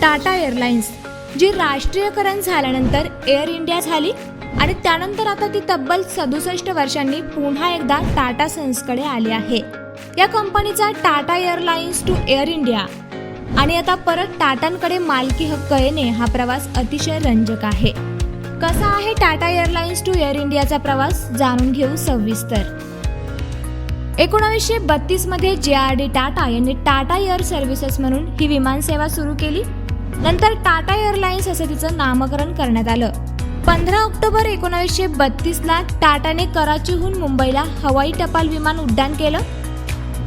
Tata airlines जी राष्ट्रीयकरण झाल्यानंतर air India झाली आणि त्यानंतर आता ती तब्बल सदुसष्ट वर्षांनी पुन्हा एकदा टाटा सन्सकडे आली आहे. या कंपनीचा Tata airlines to Air India आणि आता परत टाटांकडे मालकी हक्क येणे हा प्रवास अतिशय रंजक आहे. कसा आहे टाटा एअरलाइन्स टू एअर इंडियाचा प्रवास जाणून घेऊ सविस्तर. एकोणावीसशे बत्तीसमध्ये जे आर डी टाटा यांनी टाटा एअर सर्व्हिसेस म्हणून ही विमानसेवा सुरू केली नंतर टाटा एअरलाइन्स असे तिचं नामकरण करण्यात आलं. पंधरा ऑक्टोबर एकोणावीसशे बत्तीसला टाटाने कराचीहून मुंबईला हवाई टपाल विमान उड्डाण केलं.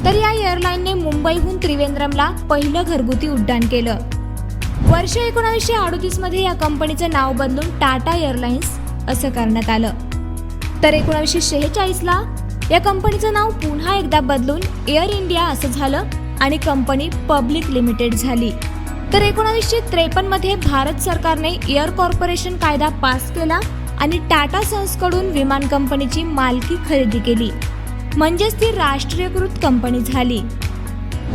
तर या एअरलाईनने मुंबईहून त्रिवेंद्रमला पहिलं घरगुती उड्डाण केलं. वर्ष एकोणावीसशे अडतीसमध्ये या कंपनीचं नाव बदलून टाटा एअरलाइन्स असं करण्यात आलं. तर एकोणावीसशे शेहेचाळीसला या कंपनीचं नाव पुन्हा एकदा बदलून एअर इंडिया असं झालं आणि कंपनी पब्लिक लिमिटेड झाली. तर एकोणावीसशे त्रेपन्नमध्ये भारत सरकारने एअर कॉर्पोरेशन कायदा पास केला आणि टाटा सन्सकडून विमान कंपनीची मालकी खरेदी केली. म्हणजेच ती राष्ट्रीयकृत कंपनी झाली.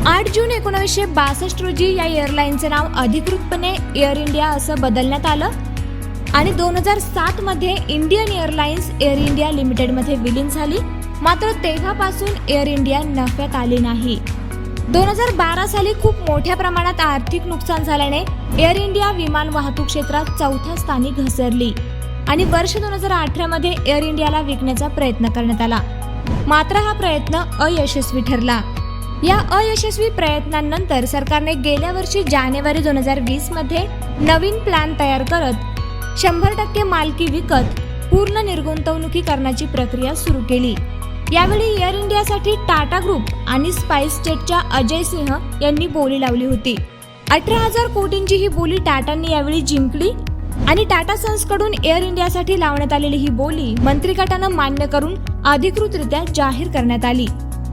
आठ जून एकोणावीसशे बासष्ट रोजी या एअरलाईनचं नाव अधिकृतपणे एअर इंडिया असं बदलण्यात आलं आणि दोन हजार सात मध्ये इंडियन एअरलाइन्स एअर इंडिया लिमिटेडमध्ये विलीन झाली. मात्र तेव्हापासून एअर इंडिया नफ्यात आली नाही. दोन हजार बारा साली खूप मोठ्या प्रमाणात आर्थिक नुकसान झाल्याने एअर इंडिया विमान वाहतूक क्षेत्रात चौथ्या स्थानी घसरली आणि वर्ष दोन हजार अठरा मध्ये एअर इंडियाला विकण्याचा प्रयत्न करण्यात आला. मात्र हा प्रयत्न अयशस्वी ठरला. या अयशस्वी प्रयत्नांनंतर सरकारने गेल्या वर्षी जानेवारी दोन हजार वीसमध्ये नवीन प्लॅन तयार करत शंभर टक्के मालकी विकत पूर्ण निर्गुंतवणुकी करण्याची प्रक्रिया सुरू केली. यावेळी एअर इंडियासाठी टाटा ग्रुप आणि स्पाइस जेटच्या अजय सिंह यांनी बोली लावली होती. अठरा हजार कोटींची ही बोली टाटांनी यावेळी जिंकली आणि टाटा सन्सकडून एअर इंडियासाठी लावण्यात आलेली ही बोली मंत्री गटानं मान्य करून अधिकृतरित्या जाहीर करण्यात आली.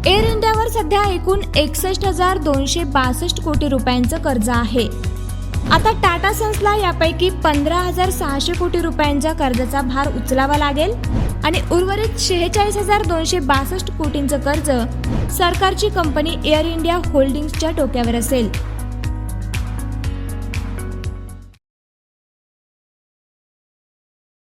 एअर इंडियावर सध्या एकूण एकसष्ट हजार दोनशे बासष्ट कोटी रुपयांचं कर्ज आहे. आता टाटा सन्सला यापैकी पंधरा हजार सहाशे कोटी रुपयांच्या कर्जाचा भार उचलावा लागेल आणि उर्वरित शेहेचाळीस हजार दोनशे बासष्ट कोटींचं कर्ज सरकारची कंपनी एअर इंडिया होल्डिंग्सच्या डोक्यावर असेल.